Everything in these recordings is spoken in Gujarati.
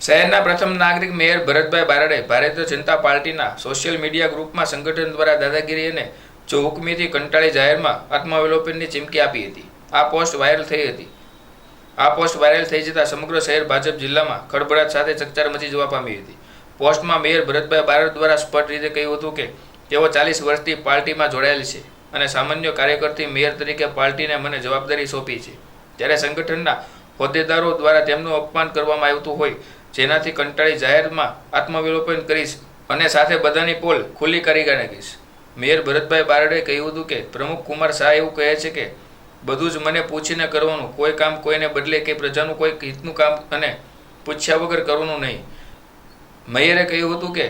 શહેરના પ્રથમ નાગરિક મેયર ભરતભાઈ બારડે ભારતીય જનતા પાર્ટીના સોશિયલ મીડિયા ગ્રુપમાં સંગઠન દ્વારા દાદાગીરી અને જો હુકમીથી કંટાળી જાહેરમાં આત્માવલોકનની ચીમકી આપી હતી. આ પોસ્ટ વાયરલ થઈ હતી. આ પોસ્ટ વાયરલ થઈ જતાં સમગ્ર શહેર ભાજપ જિલ્લામાં ખળભળાટ સાથે ચકચાર મચી જવા પામી હતી. પોસ્ટમાં મેયર ભરતભાઈ બારડ દ્વારા સ્પષ્ટ રીતે કહ્યું હતું કે તેઓ ચાલીસ વર્ષથી પાર્ટીમાં જોડાયેલ છે અને સામાન્ય કાર્યકરથી મેયર તરીકે પાર્ટીને મને જવાબદારી સોંપી છે. ત્યારે સંગઠનના હોદ્દેદારો દ્વારા તેમનું અપમાન કરવામાં આવતું હોય જેનાથી કંટાળી જાહેરમાં આત્મવિલોપન કરીશ અને સાથે બધાની પોલ ખુલ્લી કરી નાખીશ. મેયર ભરતભાઈ બારડે કહ્યું હતું કે, પ્રમુખ કુમાર શાહ એવું કહે છે કે, બધું જ મને પૂછીને કરવાનું, કોઈ કામ કોઈને બદલે કે પ્રજાનું કોઈ હિતનું કામ અને પૂછ્યા વગર કરવાનું નહીં. મેયરે કહ્યું હતું કે,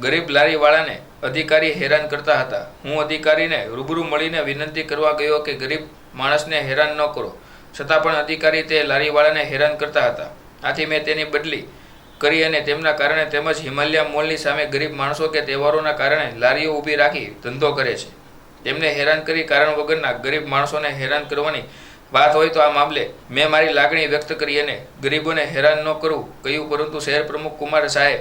ગરીબ લારીવાળાને અધિકારી હેરાન કરતા હતા. હું અધિકારીને રૂબરૂ મળીને વિનંતી કરવા ગયો કે ગરીબ માણસને હેરાન ન કરો. છતાં પણ અધિકારી તે લારીવાળાને હેરાન કરતા હતા. આથી મેં તેની બદલી કરી અને તેમના કારણે તેમજ હિમાલયા મોલની સામે ગરીબ માણસો કે તહેવારોના કારણે લારીઓ ઊભી રાખી ધંધો કરે છે. તેમને હેરાન કરી કારણ વગરના ગરીબ માણસોને હેરાન કરવાની વાત હોય તો આ મામલે મેં મારી લાગણી વ્યક્ત કરી અને ગરીબોને હેરાન ન કરવું કહ્યું, પરંતુ શહેર પ્રમુખ કુમાર શાહે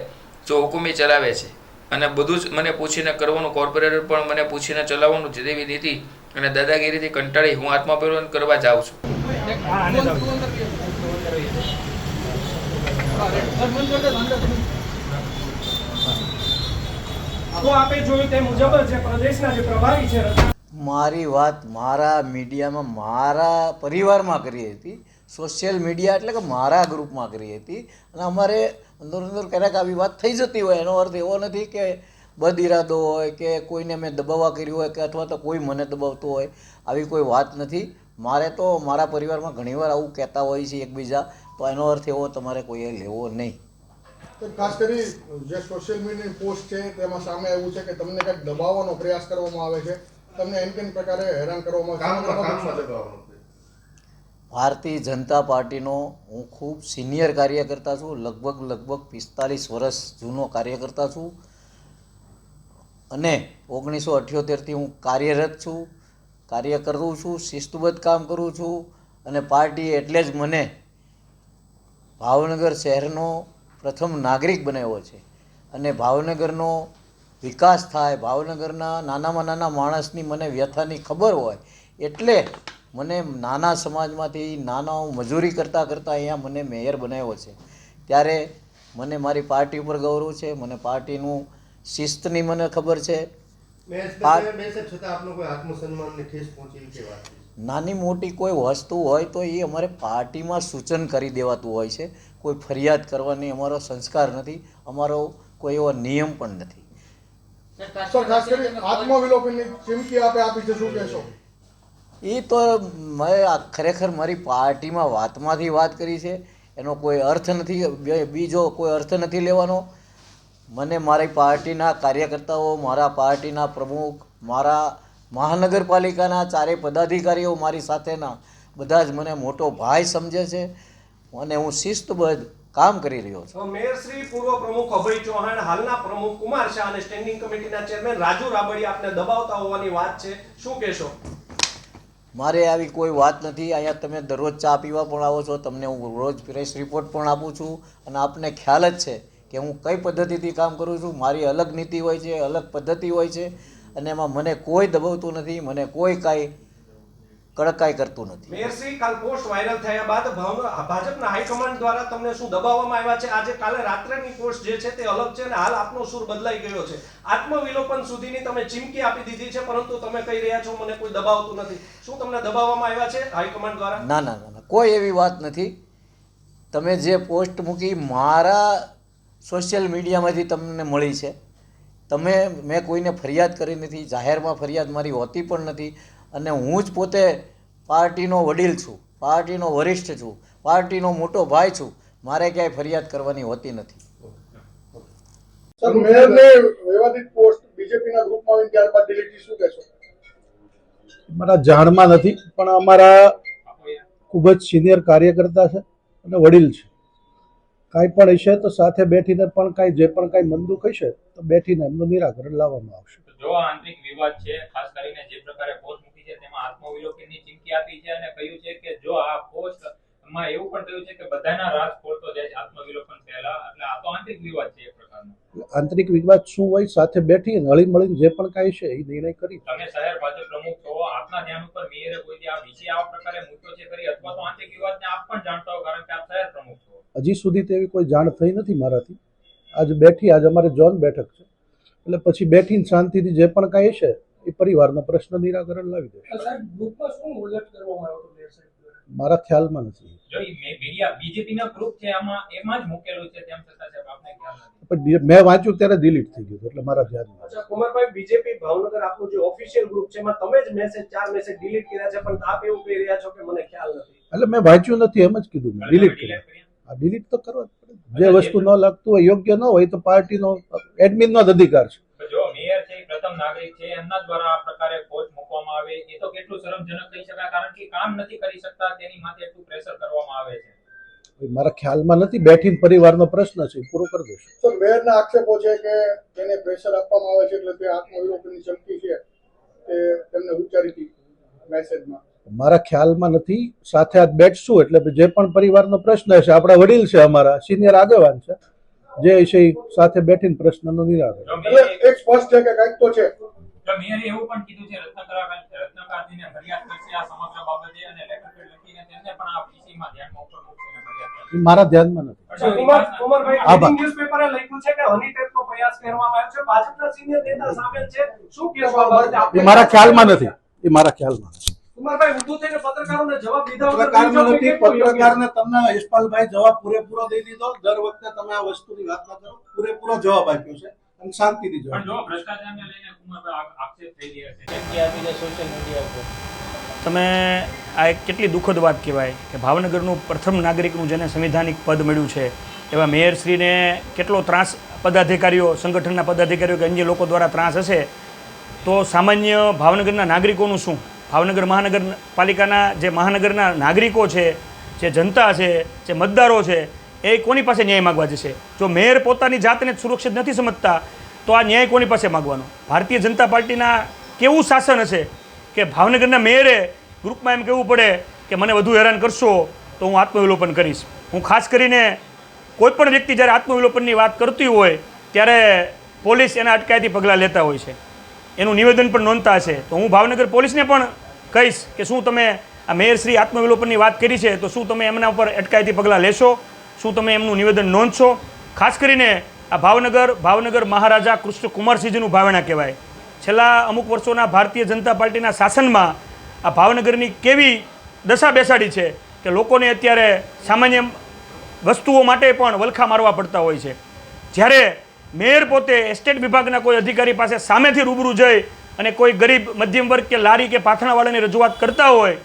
જો હુકુમી ચલાવે છે અને બધું જ મને પૂછીને કરવાનું કોર્પોરેટર પણ મને પૂછીને ચલાવવાનું જેવી નીતિ અને દાદાગીરીથી કંટાળી હું આત્મપરિવર્તન કરવા જાઉં છું. મારી વાત મારા મીડિયામાં મારા પરિવારમાં કરી હતી. સોશિયલ મીડિયા એટલે કે મારા ગ્રુપમાં કરી હતી. અને અમારે અંદર અંદર ક્યારેક આવી વાત થઈ જતી હોય, એનો અર્થ એવો નથી કે બદ ઇરાદો હોય કે કોઈને મેં દબાવવા કર્યું હોય કે અથવા તો કોઈ મને દબાવતું હોય. આવી કોઈ વાત નથી. મારે તો મારા પરિવારમાં ઘણીવાર આવું કહેતા હોય છે એકબીજા. તો એનો અર્થ એવો તમારે કોઈએ લેવો નહીં. તો ખાસ કરી જે સોશિયલ મીડિયાની પોસ્ટ છે તેમાં સામે આવ્યું છે કે તમને કંઈક દબાવવાનો પ્રયાસ કરવામાં આવે છે. તમને એમ કેમ પ્રકારે હેરાન કરવામાં ભારતીય જનતા પાર્ટીનો હું ખૂબ સિનિયર કાર્યકર્તા છું લગભગ લગભગ પિસ્તાલીસ વર્ષ જૂનો કાર્યકર્તા છું. અને ઓગણીસો અઠ્યોતેરથી હું કાર્યરત છું કાર્ય કરું છું શિસ્તબદ્ધ કામ કરું છું અને પાર્ટી એટલે જ મને ભાવનગર શહેરનો પ્રથમ નાગરિક બનાવ્યો છે. અને ભાવનગરનો વિકાસ થાય ભાવનગરના નાનામાં નાના માણસની મને વ્યથાની ખબર હોય એટલે મને નાના સમાજમાંથી નાના મજૂરી કરતાં કરતાં અહીંયા મને મેયર બનાવ્યો છે. ત્યારે મને મારી પાર્ટી ઉપર ગૌરવ છે મને પાર્ટીનું શિસ્તની મને ખબર છે. નાની મોટી કોઈ વસ્તુ હોય તો એ અમારે પાર્ટીમાં સૂચન કરી દેવાતું હોય છે. કોઈ ફરિયાદ કરવાની અમારો સંસ્કાર નથી અમારો કોઈ એવો નિયમ પણ નથી. સર ખાસ કરી આત્મવિલોપનની ચીમકી આપે આપી છે શું કહેશો? એ તો મેં આ ખરેખર મારી પાર્ટીમાં વાતમાંથી વાત કરી છે. એનો કોઈ અર્થ નથી બે- બીજો કોઈ અર્થ નથી લેવાનો. મને મારી પાર્ટીના કાર્યકર્તાઓ મારા પાર્ટીના પ્રમુખ મારા મહાનગરપાલિકાના ચારે પદાધિકારીઓ મારી સાથેના બધા જ મને મોટો ભાઈ સમજે છે અને હું શિસ્તબદ્ધ કામ કરી રહ્યો છું. મેયર શ્રી પૂર્વ પ્રમુખ અભય ચૌહાણ હાલના પ્રમુખ કુમાર શાહ અને સ્ટેન્ડિંગ કમિટીના ચેરમેન રાજુ રાબડી આપને દબાવતા હોવાની વાત છે. શું કહેશો? મારે આવી કોઈ વાત નથી. અહીંયા તમે દરરોજ ચા પીવા પણ આવો છો. તમને હું રોજ પ્રેસ રિપોર્ટ પણ આપું છું. અને આપને ખ્યાલ જ છે કે હું કઈ પદ્ધતિથી કામ કરું છું. મારી અલગ નીતિ હોય છે અલગ પદ્ધતિ હોય છે. અને એમાં મને કોઈ દબાવતું નથી મને કોઈ કાંઈ કડકાઈ કરતું નથી. મેયર કાલ પોસ્ટ વાયરલ થયા બાદ ભાજપના હાઈકમાન્ડ દ્વારા તમને શું દબાવવામાં આવ્યા છે? આજે કાલે રાત્રેની પોસ્ટ જે છે તે અલગ છે અને હાલ આપનો સૂર બદલાઈ ગયો છે. આત્મવિલોપન સુધીની તમે ચીમકી આપી દીધી છે પરંતુ તમે કહી રહ્યા છો મને કોઈ દબાવતું નથી. શું તમને દબાવવામાં આવ્યા છે હાઈકમાન્ડ દ્વારા? ના ના ના કોઈ એવી વાત નથી. તમે જે પોસ્ટ મૂકી મારા સોશિયલ મીડિયામાંથી તમને મળી છે. તમે મેં કોઈને ફરિયાદ કરી નથી જાહેરમાં ફરિયાદ મારી હોતી પણ નથી અને હું જ પોતે પાર્ટીનો વડીલ છું પાર્ટીનો વરિષ્ઠ છું પાર્ટીનો મોટો ભાઈ છું મારે ક્યાંય ફરિયાદ કરવાની હોતી નથી. મારા જાણમાં નથી પણ અમારા ખૂબ જ સિનિયર કાર્યકર્તા છે અને વડીલ છે. કાંઈ પણ હશે તો સાથે બેઠીને પણ કાંઈ જે પણ કાંઈ મંદુક હશે તો બેઠીને એમનું નિરાકરણ લાવવામાં આવશે. જો આંતરિક વિવાદ છે ખાસ કરીને જે પ્રકારે પોસ્ટ મૂકી છે તેમાં આત્મવિલોકનની ચીમકી આપી છે અને કહ્યું છે કે જો આ પોસ્ટ એવું પણ થયું છે કે બધાના રાજ ખોલતો જાય આત્મવિલોપન પહેલા એટલે આ તો આંતરિક વિવાદ છે એક પ્રકારનો. આંતરિક વિવાદ શું હોય? સાથે બેઠી હળી મળીને જે પણ કાંઈ છે એ નિર્ણય કરી. તમે શહેર ભાજપ પ્રમુખ છો આપના ધ્યાન ઉપર મેયરે કોઈ દી આ વિષય આ પ્રકારે મૂક્યો છે કરી અથવા તો આંતરિક વિવાદને આપ પણ જાણતા હો કારણ કે હજી સુધી તેવી કોઈ જાણ થઈ નથી મારાથી. આજ બેઠી આજે અમારે જોન બેઠક છે. એટલે પછી બેઠીને શાંતિથી જે પણ કાંઈ છે એ પરિવારના પ્રશ્ન નિરાકરણ લાવી દેશે? મારા ખ્યાલમાં નથી. મે- મીડિયા બીજેપી ના ગ્રુપ છે આમાં એમાં જ મૂકેલું છે તેમ છતાં સાહેબ આપને ખ્યાલ નથી. પણ ડી- મેં વાંચ્યું ત્યારે ડિલીટ થઈ ગયું એટલે મારા ધ્યાનમાં કુમારભાઈ બીજેપી ભાવનગર આપનું જે ઓફિશિયલ ગ્રુપ છે એમાં તમે જ મેસેજ ચાર મેસેજ ડિલીટ કર્યા છે પણ આપ એવું કહી રહ્યા છો કે મને ખ્યાલ નથી. એટલે મેં વાંચ્યું નથી એમ જ કીધું મેં ડિલીટ કર્યા? ડિલીટ તો કરવા જ પડે. જે વસ્તુ ન લાગતું હોય યોગ્ય ન હોય તો પાર્ટીનો એડમિનનો જ અધિકાર છે. જો મેયર છે પ્રથમ નાગરિક છે એમના દ્વારા આ પ્રકારે પોસ્ટ મૂકવામાં આવે એ તો કેટલું શરમજનક કહી શકાય કારણ કે કામ નથી કરી શકતા તેની માથે એટલું પ્રેશર કરવામાં આવે છે. મારા ખ્યાલમાં નથી બેઠીને પરિવારનો પ્રશ્ન છે પૂરો કરી દેશે સર મેયરના આક્ષેપો છે કે તેને પ્રેશર આપવામાં આવે છે એટલે તે આત્મવિલોપનની ચમકી છે તે તેમને ઉચ્ચારી હતી મેસેજમાં મારા ખ્યાલમાં નથી. સાથે આજ બેઠશું એટલે જે પણ પરિવારનો પ્રશ્ન હશે આપણા વડીલ છે અમારા સિનિયર આગેવાન છે જે છે સાથે બેઠીને પ્રશ્નનો નિરાકરણ. એક સ્પષ્ટ છે કે કંઈક તો છે. મેયરે એવું પણ કીધું છે રત્નાકર ફરિયાદ કરશે આ સમગ્ર બાબતે અને લેટર લખીને તેમને પણ આ વિષયમાં ધ્યાનમાં ઉપર મૂકશે અને ફરિયાદ કરશે. એ મારા ધ્યાનમાં નથી. કુમારભાઈ ન્યૂઝપેપરે લખ્યું છે કે હની ટેપનો પ્રયાસ કરવામાં આવ્યો છે. ભાજપના સિનિયર નેતા સામેલ છે. શું કહેશો બાબતે? એ મારા ખ્યાલમાં નથી. એ મારા ખ્યાલમાં નથી. કુમારભાઈ ઊભું થઈને પત્રકારોને જવાબ દીધા પત્રકારનો નથી પત્રકારને તમને યશપાલભાઈ જવાબ પૂરેપૂરો દઈ દીધો. દર વખતે તમે આ વસ્તુની વાત ન કરો. પૂરેપૂરો જવાબ આપ્યો છે અને શાંતિથી પણ જો ભ્રષ્ટાચારને લઈને કુમારભાઈ આક્ષેપ થઈ રહ્યા છે. તમે આ એક કેટલી દુઃખદ વાત કહેવાય કે ભાવનગરનું પ્રથમ નાગરિકનું જેને સંવિધાનિક પદ મળ્યું છે એવા મેયરશ્રીને કેટલો ત્રાસ પદાધિકારીઓ સંગઠનના પદાધિકારીઓ કે અન્ય લોકો દ્વારા ત્રાસ હશે તો સામાન્ય ભાવનગરના નાગરિકોનું શું? ભાવનગર મહાનગરપાલિકાના જે મહાનગરના નાગરિકો છે, જે જનતા છે, જે મતદારો છે, એ કોની પાસે ન્યાય માગવા જશે? જો મેયર પોતાની જાતને સુરક્ષિત નથી સમજતા, તો આ ન્યાય કોની પાસે માગવાનો? ભારતીય જનતા પાર્ટીના કેવું શાસન હશે કે ભાવનગરના મેયરે ગ્રુપમાં એમ કહેવું પડે કે મને વધુ હેરાન કરશો, તો હું આત્મવિલોપન કરીશ. હું ખાસ કરીને કોઈપણ વ્યક્તિ જ્યારે આત્મવિલોપનની વાત કરતી હોય, ત્યારે પોલીસ એના અટકાયતી પગલાં લેતા હોય છે. એનું નિવેદન પણ નોંધતા છે તો હું ભાવનગર પોલીસને પણ કહીશ કે શું તમે આ મેયરશ્રી આત્મવિલોપનની વાત કરી છે, તો શું તમે એમના ઉપર અટકાયતી પગલાં લેશો? શું તમે એમનું નિવેદન નોંધશો? ખાસ કરીને આ ભાવનગર ભાવનગર મહારાજા કૃષ્ણ કુમારસિંહજીનું ભાવના કહેવાય. છેલ્લા અમુક વર્ષોના ભારતીય જનતા પાર્ટીના શાસનમાં આ ભાવનગરની કેવી દશા બેસાડી છે કે લોકોને અત્યારે સામાન્ય વસ્તુઓ માટે પણ વલખા મારવા પડતા હોય છે. જ્યારે મેયર પોતે એસ્ટેટ વિભાગના કોઈ અધિકારી પાસે સામેથી રૂબરૂ જઈ અને કોઈ ગરીબ મધ્યમ વર્ગ કે લારી કે પાથણાવાળાની રજૂઆત કરતા હોય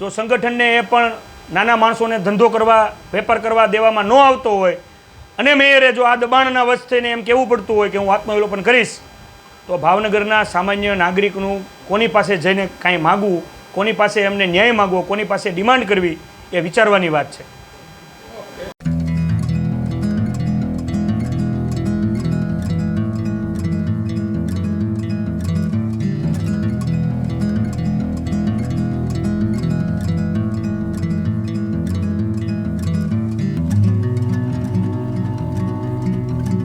જો સંગઠનને એ પણ નાના માણસોને ધંધો કરવા, વેપાર કરવા દેવામાં ન આવતો હોય. અને મેયરે જો આ દબાણના થઈને એમ કહેવું પડતું હોય કે હું આત્મવિલોપન કરીશ, તો ભાવનગરના સામાન્ય નાગરિકનું કોની પાસે જઈને કાંઈ માગવું, કોની પાસે એમને ન્યાય માગવો, કોની પાસે ડિમાન્ડ કરવી, એ વિચારવાની વાત છે.